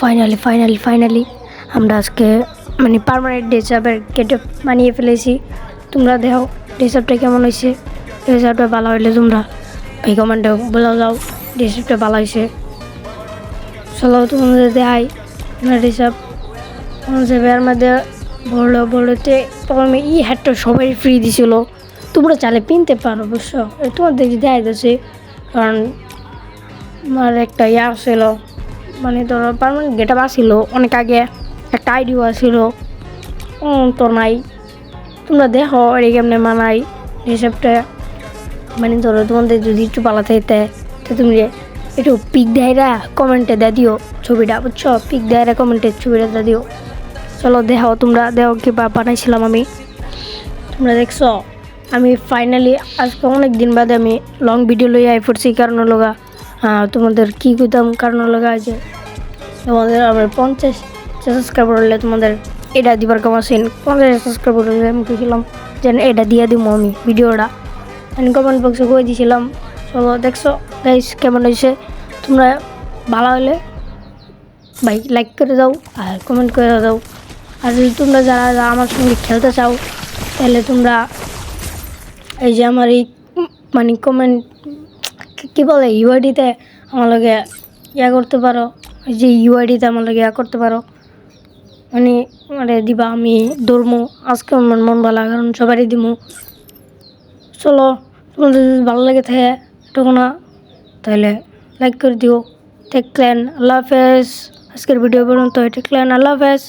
Finally finally finally আমরা আজকে মানে পারমানেন্ট ডেসাপের কেটে বানিয়ে ফেলেছি। তোমরা দেখো ডেসাপটা কেমন হয়েছে? ডেসাপটা ভালো হইলে তোমরা এই কমেন্টে বলে যাও ডেসাপটা ভালো হয়েছে। চলো তোমাদের দেখাই ডেসাপ এর মধ্যে বড় বড়তে প্রথমে ই হ্যাটটা সবাই ফ্রি দিছিল। তোমরা চালে কিনতে পারো অবশ্য তোমাদের দেখাই দিচ্ছে কারণ আমার একটা ইয়া ছিল। মানে ধরো পারমানেন্ট গেট আপ অনেক আগে একটা আইডিও ছিল তো নাই তোমরা দেখো এই কেমনে মানাই হিসাবটা মানে ধরো তোমাদের যদি একটু পালা থাকতে তো তুমি একটু পিক দেয়রা কমেন্টে দে দিও ছবিটা, বুঝছ? পিক দেয়রা কমেন্টে ছবিটা দে দিও। চলো দেখো তোমরা দেখো কি বানাইছিলাম আমি। তোমরা দেখছ, আমি ফাইনালি আজকে অনেক দিন বাদে আমি লং ভিডিও লই আই পড়ছি কারণ লগা। তোমাদের কী কইতাম কারণ লগা আছে? তোমাদের আমার পঞ্চাশ সাবস্ক্রাইবার হলে তোমাদের এটা দিবার কম আছেন পঞ্চাশ সাবস্ক্রাইবার হলে আমি কইছিলাম যেন এটা দিয়ে দিব আমি ভিডিওটা। আমি কমেন্ট বক্সে কই দিয়েছিলাম চলো দেখছ। গাইস কেমন হয়েছে তোমরা ভালো হলে ভাই লাইক করে দাও আর কমেন্ট করে দাও। আর যদি তোমরা যারা আমার সঙ্গে খেলতে চাও, তাহলে তোমরা এই যে আমার এই মানে কমেন্ট কী বলে ইউআইডিতে আমার লগে ইয়া করতে পারো। এই যে ইউআইডিতে আমার লগে ইয়া করতে পারো। মানে মানে দিবা, আমি দৌড়মো আজকে আমার মন ভালো কারণ সবারই দিমু। চলো, তোমাদের যদি ভালো লাগে থাকে, এটুকু না, তাহলে লাইক করে দিও। টেক ক্ল্যান আল্লাহ হাফেজ। আজকের ভিডিও পর্যন্ত টেক ক্ল্যান আল্লাহ হাফেজ।